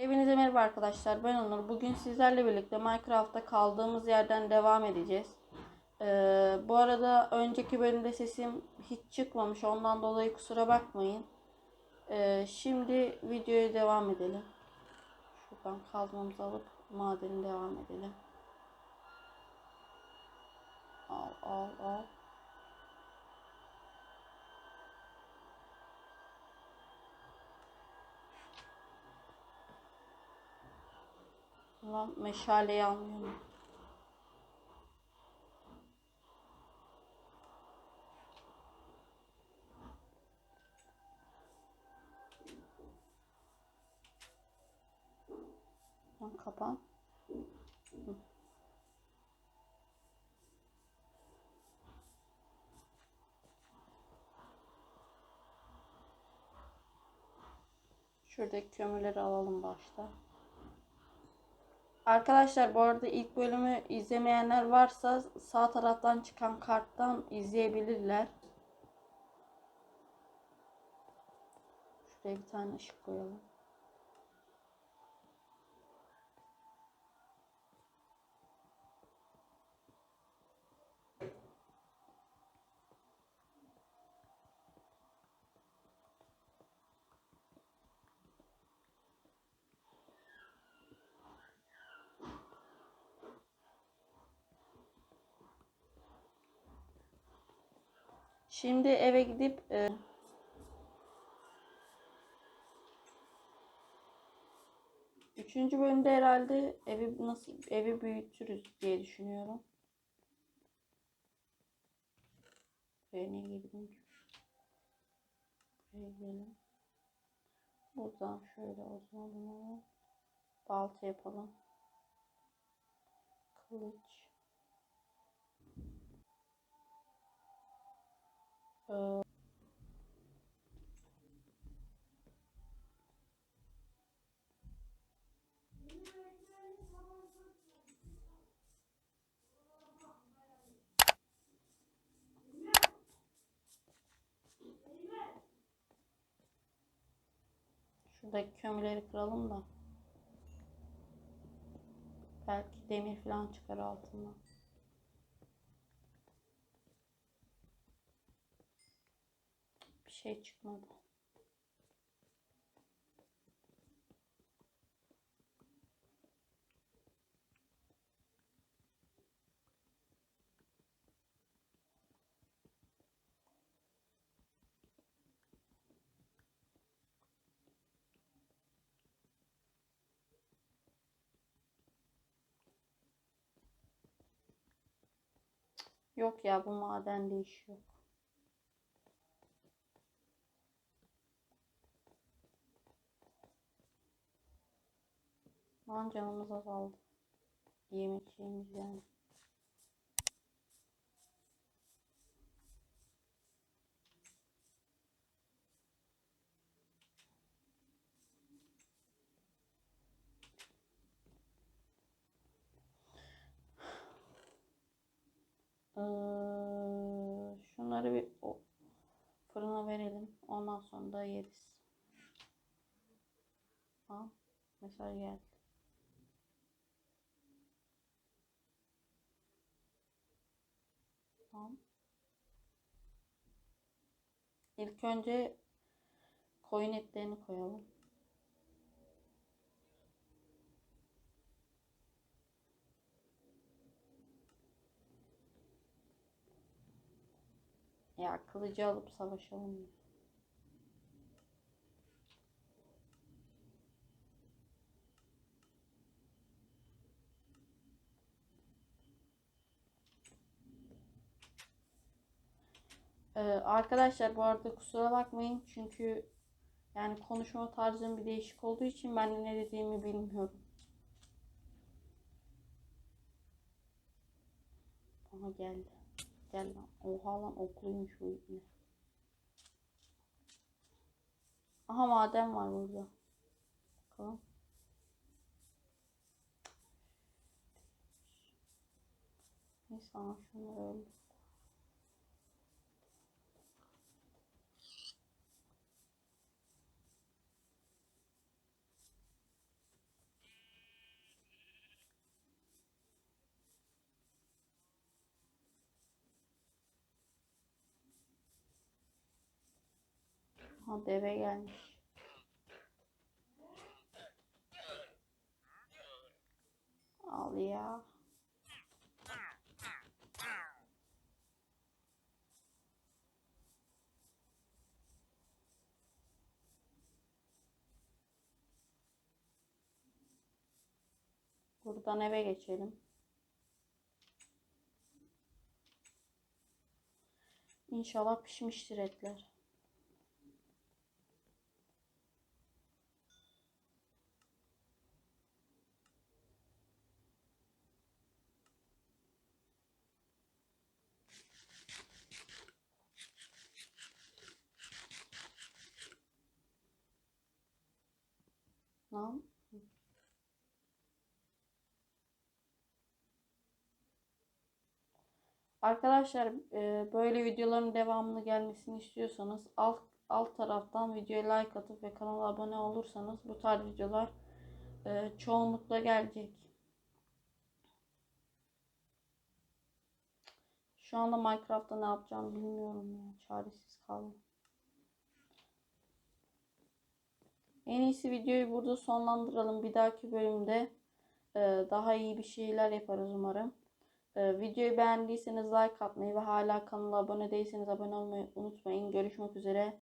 Hepinize merhaba arkadaşlar. Ben Onur. Bugün sizlerle birlikte Minecraft'ta kaldığımız yerden devam edeceğiz. Ee, bu arada önceki bölümde sesim hiç çıkmamış. Ondan dolayı kusura bakmayın. Ee, şimdi videoya devam edelim. Şuradan kazmamızı alıp madeni devam edelim. Al al al. Lan meşaleyi almıyorum. Lan kapan. Şuradaki kömürleri alalım başta. Arkadaşlar bu arada ilk bölümü izlemeyenler varsa sağ taraftan çıkan karttan izleyebilirler. Şuraya bir tane ışık koyalım. Şimdi eve gidip e, üçüncü bölümde herhalde evi nasıl evi büyütürüz diye düşünüyorum. Niye girdim gidelim. Buradan şöyle o zaman bunu yapalım. Kılıç. Ee, Şuradaki kömürleri kıralım da. Belki demir falan çıkar altından. Bir şey çıkmadı. Yok ya bu maden iş yok. Lan canımız azaldı. Yemek yani. Ee, şunları bir o, fırına verelim. Ondan sonra da yeriz. Ha, mesaj geldi. Tamam. İlk önce koyun etlerini koyalım. Ya kılıcı alıp savaşalım. Ee, arkadaşlar bu arada kusura bakmayın çünkü yani konuşma tarzım bir değişik olduğu için ben ne dediğimi bilmiyorum. Aha geldi. Gel lan. Oha lan okluymuş bu ibne. Aha maden var burada. Bakalım. Neyse şunları öldür. Aha deve gelmiş. Al ya. Buradan eve geçelim. İnşallah pişmiştir etler. Lan. Arkadaşlar e, böyle videoların devamlı gelmesini istiyorsanız alt alt taraftan videoya like atıp ve kanala abone olursanız bu tarz videolar e, çoğunlukla gelecek. Şu anda Minecraft'ta ne yapacağımı bilmiyorum ya. Çaresiz kaldım. En iyisi videoyu burada sonlandıralım. Bir dahaki bölümde e, daha iyi bir şeyler yaparız umarım. E, videoyu beğendiyseniz like atmayı ve hala kanala abone değilseniz abone olmayı unutmayın. Görüşmek üzere.